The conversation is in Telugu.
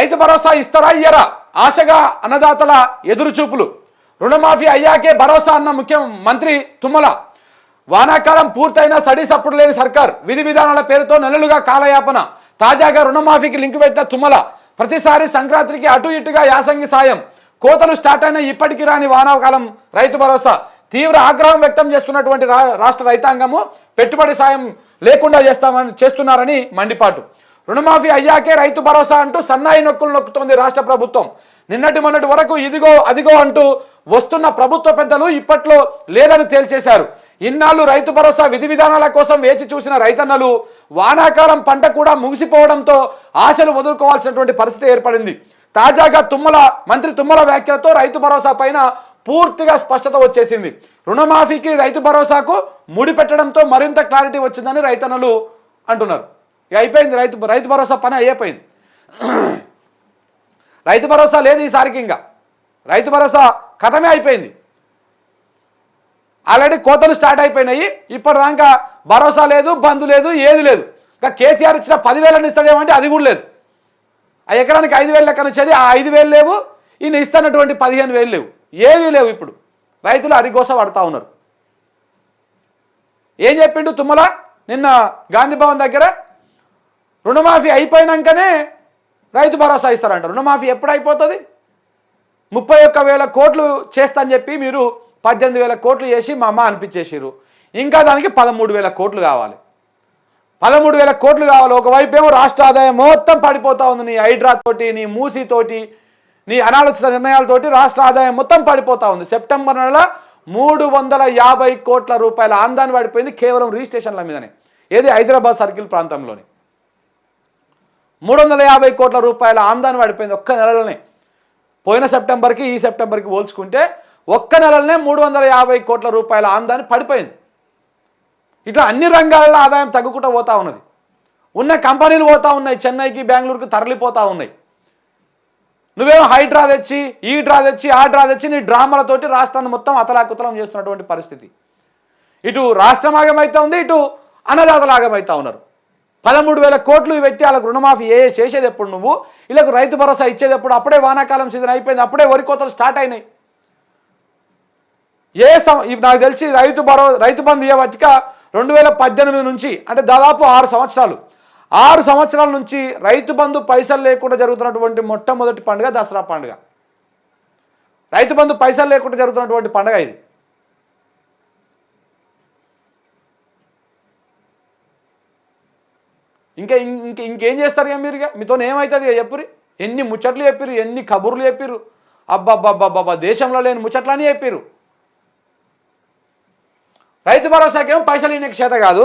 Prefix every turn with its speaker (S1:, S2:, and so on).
S1: రైతు భరోసా ఇస్తారా ఇయ్యరా? ఆశగా అన్నదాతల ఎదురుచూపులు. రుణమాఫీ అయ్యాకే భరోసా అన్న ముఖ్యమంత్రి తుమ్మల. వానాకాలం పూర్తయినా సడి సప్పుడు లేని సర్కార్. విధి విధానాల పేరుతో నెలలుగా కాలయాపన. తాజాగా రుణమాఫీకి లింక్ పెట్టిన తుమ్మల. ప్రతిసారి సంక్రాంతికి అటు ఇటుగా యాసంగి సాయం. కోతలు స్టార్ట్ అయిన ఇప్పటికి రాని వానాకాలం రైతు భరోసా. తీవ్ర ఆగ్రహం వ్యక్తం చేస్తున్నటువంటి రా- రాష్ట్ర రైతాంగము పెట్టుబడి సాయం లేకుండా చేస్తామని చేస్తున్నారని మండిపాటు. రుణమాఫీ అయ్యాకే రైతు భరోసా అంటూ సన్నాయి నొక్కులు నొక్కుతోంది రాష్ట్ర ప్రభుత్వం. నిన్నటి మొన్నటి వరకు ఇదిగో అదిగో అంటూ వస్తున్న ప్రభుత్వ పెద్దలు ఇప్పట్లో లేదని తేల్చేశారు. ఇన్నాళ్ళు రైతు భరోసా విధి విధానాల కోసం వేచి చూసిన రైతన్నలు వానాకాలం పంట కూడా ముగిసిపోవడంతో ఆశలు వదులుకోవాల్సినటువంటి పరిస్థితి ఏర్పడింది. తాజాగా తుమ్మల మంత్రి తుమ్మల వ్యాఖ్యలతో రైతు భరోసా పైన పూర్తిగా స్పష్టత వచ్చేసింది. రుణమాఫీకి రైతు భరోసాకు ముడిపెట్టడంతో మరింత క్లారిటీ వచ్చిందని రైతన్నలు అంటున్నారు. ఇక అయిపోయింది రైతు రైతు భరోసా పని అయిపోయింది. రైతు భరోసా లేదు ఈసారికి ఇంకా. రైతు భరోసా కథమే అయిపోయింది. ఆల్రెడీ కోతలు స్టార్ట్ అయిపోయినాయి ఇప్పటిదాకా భరోసా లేదు బంద్ లేదు ఏది లేదు. ఇంకా కేసీఆర్ ఇచ్చిన పదివేలని ఇస్తాడేమంటే అది కూడా లేదు. ఆ ఎకరానికి ఐదు వేలు లెక్కన వచ్చేది ఆ ఐదు వేలు లేవు ఈయన ఇస్తున్నటువంటి పదిహేను వేలు లేవు. ఏవీ లేవు ఇప్పుడు. రైతులు అరిగోస పడతా ఉన్నారు. ఏం చెప్పిండు తుమ్మల? నిన్న గాంధీ భవన్ దగ్గర రుణమాఫీ అయిపోయినాకనే రైతు భరోసా ఇస్తారంట. రుణమాఫీ ఎప్పుడు అయిపోతుంది ముప్పై ఒక్క వేల కోట్లు చేస్తా అని చెప్పి మీరు పద్దెనిమిది వేల కోట్లు చేసి మా అమ్మ అనిపించేసారు ఇంకా దానికి పదమూడు వేల కోట్లు కావాలి. పదమూడు వేల కోట్లు కావాలి. ఒకవైపు ఏమో రాష్ట్ర ఆదాయం మొత్తం పడిపోతా ఉంది. నీ హైడ్రా తోటి నీ మూసీతోటి నీ అనాలోచిత నిర్ణయాలతోటి రాష్ట్ర ఆదాయం మొత్తం పడిపోతా ఉంది. సెప్టెంబర్ నెల మూడు వందల యాభై కోట్ల రూపాయల ఆందాన్ని పడిపోయింది కేవలం రిజిస్ట్రేషన్ల మీదనే. ఏది? హైదరాబాద్ సర్కిల్ ప్రాంతంలోని. మూడు వందల యాభై కోట్ల రూపాయల ఆందాన్ని పడిపోయింది ఒక్క నెలలోనే. పోయిన సెప్టెంబర్కి ఈ సెప్టెంబర్కి పోల్చుకుంటే ఒక్క నెలలోనే మూడు వందల యాభై కోట్ల రూపాయల ఆందాన్ని పడిపోయింది. ఇట్లా అన్ని రంగాలలో ఆదాయం తగ్గుకుంటూ పోతూ ఉన్నది. ఉన్న కంపెనీలు పోతూ ఉన్నాయి. చెన్నైకి బెంగళూరుకి తరలిపోతూ ఉన్నాయి. నువ్వేమో హైడ్రా తెచ్చి ఈ డ్రా తెచ్చి ఆ డ్రా తెచ్చి నీ డ్రామాలతోటి రాష్ట్రాన్ని మొత్తం అతలాకుతలం చేస్తున్నటువంటి పరిస్థితి. ఇటు రాష్ట్రం ఆగమైతే ఉంది ఇటు అన్నదాతలు ఆగమైతూ ఉన్నారు. పదమూడు వేల కోట్లు పెట్టి వాళ్ళకు రుణమాఫీ ఏ ఏ చేసేది ఎప్పుడు నువ్వు? వీళ్ళకు రైతు భరోసా ఇచ్చేది ఎప్పుడు అప్పుడే వానాకాలం సీజన్ అయిపోయింది. అప్పుడే వరి కోతలు స్టార్ట్ అయినాయి. ఏ సం నాకు తెలిసి రైతు భరో రైతు బంధు ఇవ్వబట్టిక రెండు వేల పద్దెనిమిది నుంచి అంటే దాదాపు ఆరు సంవత్సరాలు. ఆరు సంవత్సరాల నుంచి రైతు బంధు పైసలు లేకుండా జరుగుతున్నటువంటి మొట్టమొదటి పండుగ దసరా పండుగ. రైతు బంధు పైసలు లేకుండా జరుగుతున్నటువంటి పండుగ ఇది. ఇంకా ఇంక ఇంకేం చేస్తారు ఇక మీరు ఇక? మీతో ఏమవుతుంది ఇక చెప్పురి ఎన్ని ముచ్చట్లు చెప్పిరు ఎన్ని కబుర్లు చెప్పిరు అబ్బబ్బబ్బబ్బబ్బా దేశంలో లేని ముచ్చట్లని చెప్పిరు రైతు భరోసాకేమో పైసలు ఈయనకి చేత కాదు.